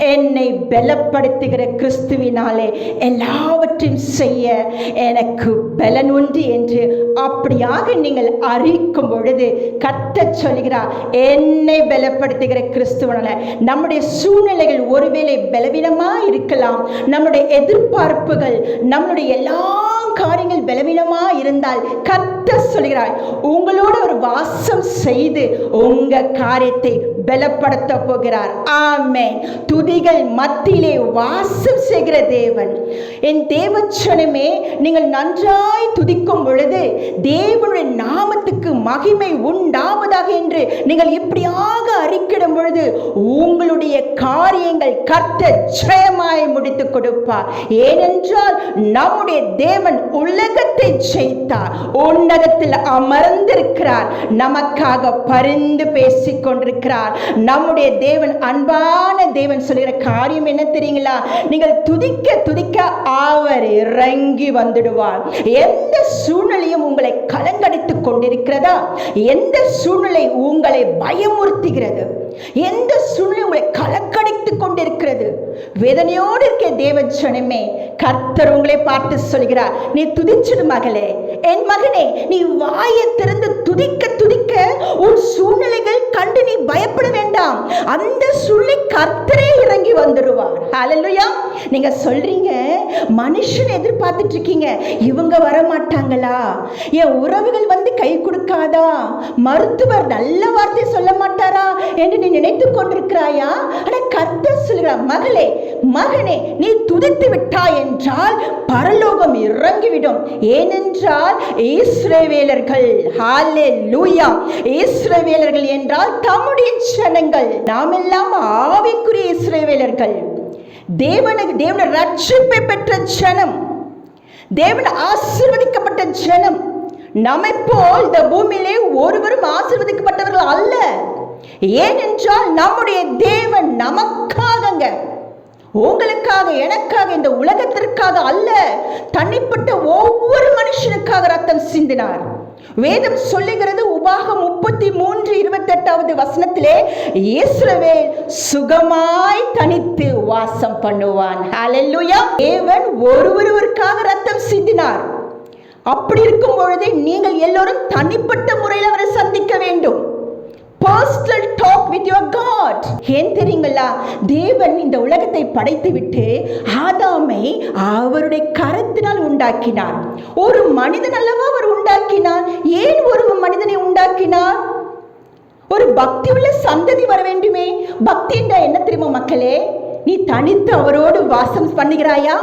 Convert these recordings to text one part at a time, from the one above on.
என்னை பலப்படுத்துகிற கிறிஸ்துவினாலே எல்லாவற்றையும் செய்ய எனக்கு பலன் உண்டு என்று அப்படியாக நீங்கள் அறிவிக்கும் பொழுது கத்த சொல்கிறார் என்னை பலப்படுத்துகிற கிறிஸ்துவனால நம்முடைய சூழ்நிலைகள் ஒருவேளை பலவீனமா இருக்கலாம். நம்முடைய எதிர்பார்ப்புகள் நம்முடைய எல்லா காரியங்கள் பலவீனமா இருந்தால் கத்த சொல்கிறாய் உங்களோட ஒரு வாசம் செய்து உங்க காரியத்தை பலப்படுத்த போகிறார் ஆமே துதிகள் மத்தியிலே வாசம் செய்கிற தேவன். என் தேவச்சனமே நீங்கள் நன்றாய் துதிக்கும் பொழுது தேவனுடைய நாமத்துக்கு மகிமை உண்டாவதாக என்று நீங்கள் இப்படியாக அறி பொழுது உங்களுடைய காரியங்கள் கர்த்த ஜெயமாய் முடித்து கொடுப்பார். ஏனென்றால் நம்முடைய தேவன் உலகத்தை ஜெயித்தார். உன்னதத்தில் அமர்ந்திருக்கிறார். நமக்காக பரிந்து பேசிக் கொண்டிருக்கிறார் நம்முடைய தேவன் அன்பான தேவன் சொல்கிற காரியம் என்ன தெரியுங்களா? நீங்கள் துதிக்க துதிக்க அவர் இறங்கி வந்துடுவார். எந்த சூழ்நிலையும் உங்களை கலங்கடித்துக் கொண்டிருக்கிறதா? எந்த சூழ்நிலை உங்களை பயமுறுத்துகிறது? எந்த சூழ்நிலை உங்களை கலக்கடித்துக் கொண்டிருக்கிறது? வேதனையோடு இருக்க தேவச்சனமே கர்த்தர் உங்களை பார்த்து சொல்கிறார் நீ துதிச்சிடு மகளே. என் மகனே நீ வாயை திறந்து துதிக்க துதிக்க உன் சூழ்நிலை கண்டு நீ பயப்பட வேண்டாம். அந்த சுழி கர்த்தரே இறங்கி வந்துடுவார் ஹலலுயா நீங்க சொல்றீங்க மனுஷன் எதிர்பார்த்துட்டு இருக்கீங்க இவங்க வர மாட்டாங்களா என் உறவுகள் வந்து கை கொடுக்காதா? மருத்துவர் நல்ல வார்த்தை சொல்ல மாட்டாரா? என்று நீ நினைத்து கொண்டிருக்கிறாயா? ஆனா கர்த்தர் சொல்கிறார் மகளே மகனே நீ துதித்து விட்டாய் என்றால் பரலோகம் இறங்கிவிடும். ஏனென்றால் இஸ்ரேவேலர்கள் ஹாலே லூயா இஸ்ரேவேலர்கள் என்றால் தம்முடைய ஜனங்கள் நாம் எல்லாம் ஆவிக்குரிய இஸ்ரேவேலர்கள். தேவனுக்கு தேவன ரட்சிப்பை பெற்ற ஜனம் தேவன் ஆசிர்வதிக்கப்பட்ட ஜனம் நம்மை போல் இந்த பூமியிலே ஒருவரும் ஆசிர்வதிக்கப்பட்டவர்கள் அல்ல. ஏனென்றால் நம்முடைய தேவன் நமக்காகங்க. உங்களுக்காக எனக்காக இந்த உலகத்திற்காக அல்ல. தனிப்பட்ட ஒவ்வொரு மனுஷனுக்காக ரத்தம் சிந்தினார். வேதம் சொல்லுகிறது உபாகம் முப்பத்தி மூன்று இருபத்தெட்டாவது வசனத்திலே இயேசுவே சுகமாய் தனித்து வாசம் பண்ணுவான். ஹalleluya தேவன் ஒருவருவருக்காக ரத்தம் சிந்தினார். அப்படி இருக்கும் பொழுதே நீங்கள் எல்லோரும் தனிப்பட்ட முறையில் அவரை சந்திக்க வேண்டும். Personal talk with your God ஏன் தெரியுங்களா? தேவன் இந்த உலகத்தை படைத்து விட்டு ஆதாமை அவருடைய கரத்தினால் உண்டாக்கினார் ஒரு மனிதன் அல்லவா அவர் உண்டாக்கினார் ஏன் ஒரு மனிதனை உண்டாக்கினார் ஒரு பக்தி உள்ள சந்ததி வர வேண்டுமே. பக்தி என்றால் என்ன தெரியுமா மக்களே? நீ தனித்து அவரோடு வாசம் பண்ணுகிறாயா?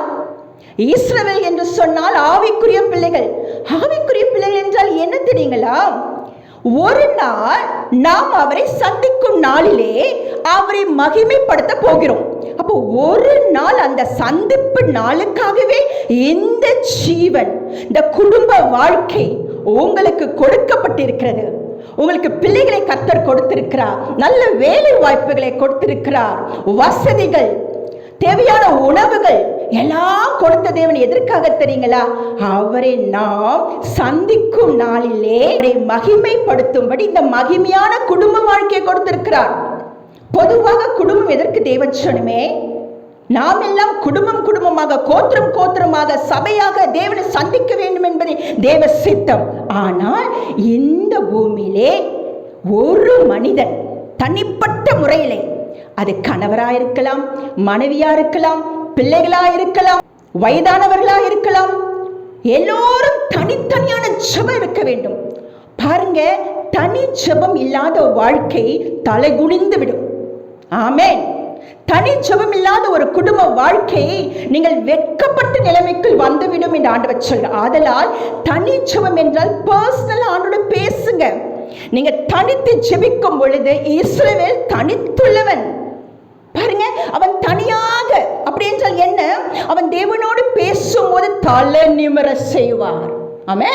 இஸ்ரவேல் என்று சொன்னால் ஆவிக்குரிய பிள்ளைகள். ஆவிக்குரிய பிள்ளைகள் என்றால் என்ன தெரியுங்களா? ஒரு நாள் நாம் அவரை சந்திக்கும் நாளிலே அவரை மகிமைப்படுத்த போகிறோம். அப்போ ஒரு நாள் அந்த சந்திப்பு நாளுக்காகவே இந்த ஜீவன் இந்த குடும்ப வாழ்க்கை உங்களுக்கு கொடுக்கப்பட்டிருக்கிறது. உங்களுக்கு பிள்ளைகளை கத்தர் கொடுத்திருக்கிறார். நல்ல வேலை வாய்ப்புகளை கொடுத்திருக்கிறார். வசதிகள் தேவையான உணவுகள் எல்லாம் கொடுத்த தேவன் எதற்காக தெரியுங்களா? அவரை நாம் சந்திக்கும் நாளிலே அவரை மகிமைப்படுத்தும்படி இந்த மகிமையான குடும்ப வாழ்க்கையை கொடுத்திருக்கிறார். பொதுவாக குடும்பம் எதற்கு தேவச்சனுமே நாம் எல்லாம் குடும்பம் குடும்பமாக கோத்திரம் கோத்திரமாக சபையாக தேவனை சந்திக்க வேண்டும் என்பதே தேவ சித்தம். ஆனால் இந்த பூமியிலே ஒரு மனிதன் தனிப்பட்ட முறையிலே அது கணவராக இருக்கலாம் மனைவியா இருக்கலாம் பிள்ளைகளா இருக்கலாம் வயதானவர்களா இருக்கலாம் எல்லோரும் தனித்தனியான ஜெபம் இருக்க வேண்டும். பாருங்க தனி ஜெபம் இல்லாத வாழ்க்கை தலைகுனிந்து விடும். ஆமேன். தனி ஜெபம் இல்லாத ஒரு குடும்ப வாழ்க்கையை நீங்கள் வெட்கப்பட்ட நிலைமைக்குள் வந்துவிடும் என்று ஆண்டவர் சொல்ற. ஆதலால் தனி ஜெபம் என்றால் பர்சனல் ஆண்டோட பேசுங்க. நீங்க தனித்து ஜெபிக்கும் பொழுது இஸ்ரவேல் தனித்துள்ளவன். பாருங்க அவன் தனியாக. அப்படி என்றால் என்ன? அவன் தேவனோடு பேசும்போது தலை நிமிர செய்வார். ஆமே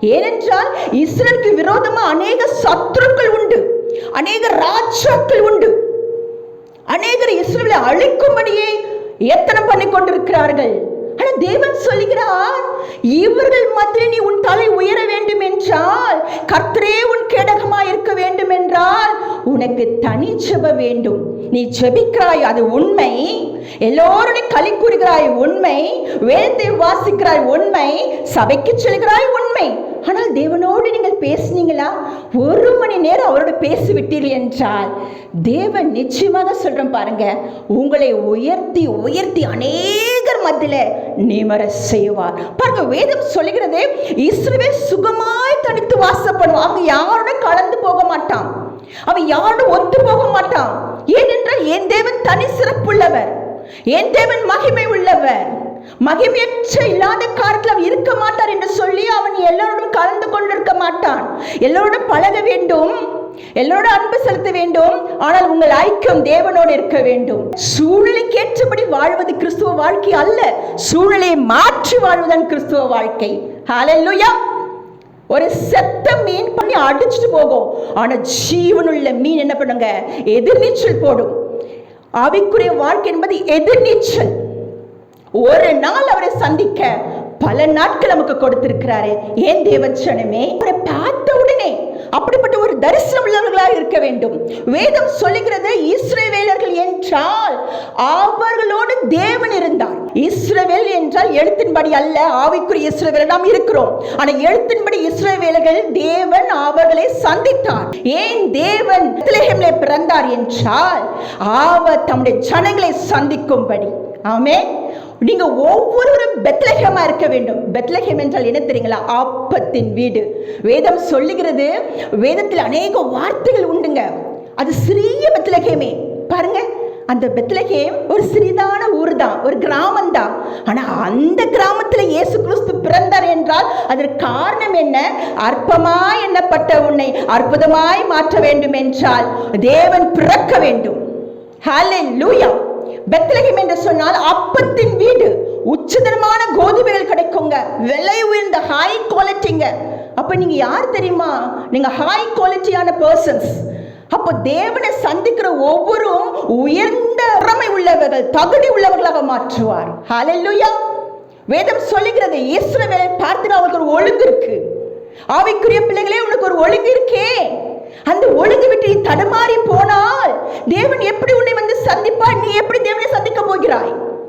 ஏனென்றால் இஸ்ரேலுக்கு விரோதமா அநேக சத்துருக்கள் உண்டு. அநேக ராஜாக்கள் அப்படியே எத்தனை பண்ணி கொண்டிருக்கிறார்கள்? ஆனா தேவன் சொல்லுகிறார் இவர்கள் மத்தியில் நீ உன் தலை உயர வேண்டும் என்றால் கர்த்தரே உன் கேடகமா இருக்க வேண்டும் என்றால் உனக்கு தனி செப வேண்டும். நீ செபிக்கிறாய் அது உண்மை. எல்லோரும் களி கூறுகிறாய் உண்மை. வேதத்தை வாசிக்கிறாய் உண்மை. சபைக்கு செல்கிறாய் உண்மை. தேவனோடு நீங்கள் பேசுனீங்களா? ஒரு மணி நேரம் அவரோடு பேசிவிட்டீர்கள் என்றால் தேவன் நிச்சயமாக சொல்கிறோம் பாருங்க உங்களை உயர்த்தி உயர்த்தி அநேகர் மத்தியில் நிமர செய்வார். பாருங்க வேதம் சொல்லுகிறது இஸ்ரவே சுகமாய் தனித்து வாசப்படுவான் அவங்க யாரோட கலந்து போக மாட்டான்? அவன் யாரோட ஒத்து போக மாட்டான்? ஏனென்றால் என் தேவன் தனி சிறப்புள்ளவர். என் தேவன் மகிமை உள்ளவர். மகிமையற்ற இல்லாத காலத்தில் அவன் இருக்க மாட்டார் என்று சொல்லி அவன் எல்லோருடன் கலந்து கொண்டிருக்க மாட்டான். எல்லோருடன் பழக வேண்டும். எல்லோரும் அன்பு செலுத்த வேண்டும். ஆனால் உங்கள் ஐக்கியம் தேவனோடு இருக்க வேண்டும். சூழலுக்கு ஏற்றபடி வாழ்வது கிறிஸ்துவ வாழ்க்கை அல்ல. சூழலை மாற்றி வாழ்வதுதான் கிறிஸ்துவ வாழ்க்கை. ஹalleluya ஒரு செத்த மீன் பண்ணி அடிச்சுட்டு போகும். ஆனா ஜீவனுள்ள மீன் என்ன பண்ணுங்க? எதிர்நீச்சல் போடும். ஆவிக்குரிய வாழ்க்கை என்பது எதிர்நீச்சல். ஒரு நாள் அவரை சந்திக்க பல நாட்கள் நமக்கு கொடுத்திருக்கிறாரு. ஏன் தேவச்சனமே அவரை பார்த்த உடனே அப்படிப்பட்ட ஒரு தரிசனம் உள்ளவர்களாக இருக்க வேண்டும். வேதம் சொல்லுகிறது இஸ்ரேவேலர்கள் என்றால் அவர்களோடு தேவன் இருந்தார். இஸ்ரவேல் என்றால் எழுத்தின்படி அல்ல ஆவிக்குரிய இஸ்ரவேல் நாம் இருக்கிறோம். ஆனா எழுத்தின்படி இஸ்ரவேலர்கள் தேவன் அவர்களை சந்தித்தார். ஏன் தேவன் பிறந்தார் என்றால் அவர் தம்முடைய ஜனங்களை சந்திக்கும்படி. ஆமே நீங்க ஒவ்வொருவரும் பெத்லஹேமா இருக்க வேண்டும். பெத்லஹேம் என்றால் என்ன தெரியுங்களா? ஆப்பத்தின் வீடு. வேதம் சொல்லுகிறது வேதத்தில் அநேக வார்த்தைகள் உண்டுங்க. அது சிறிய பெத்லஹேமே. பாருங்க அந்த பெத்லஹேம் ஒரு சிறிதான ஊர் தான் ஒரு கிராமம் தான் ஆனா அந்த கிராமத்துல இயேசு கிறிஸ்து பிறந்தார் என்றால் அதற்கு காரணம் என்ன? அற்பமாய் எண்ணப்பட்ட உன்னை அற்புதமாய் மாற்ற வேண்டும் என்றால் தேவன் பிறக்க வேண்டும். ஹalleluya. பெத்லகேம் என்று சொன்னால் அப்பத்தின் வீடு. உச்சதரமான கோதுமைகள் கிடைக்குங்க. விலை உயர்ந்த ஹை குவாலிட்டிங்க அப்ப நீங்க யார் தெரியுமா? நீங்க ஹை குவாலிட்டியான பர்சன்ஸ் அப்போ தேவனை சந்திக்கிற ஒவ்வொரும் உயர்ந்த திறமை உள்ளவர்கள் தகுதி உள்ளவர்களாக மாற்றுவார். ஹalleluya வேதம் சொல்லுகிறது இஸ்ரவேலை பார்த்து அவருக்கு ஒரு ஒழுங்கு இருக்கு. ஆவிக்குரிய பிள்ளைகளே உனக்கு ஒரு ஒழுங்கு இருக்கே. அந்த ஒழுங்கு விட்டு நீ தடுமாறி போனால் தேவன் எப்படி உன்னை வந்து சந்திப்பார்? நீ எப்படி தேவனை சந்திக்க போகிறாய்?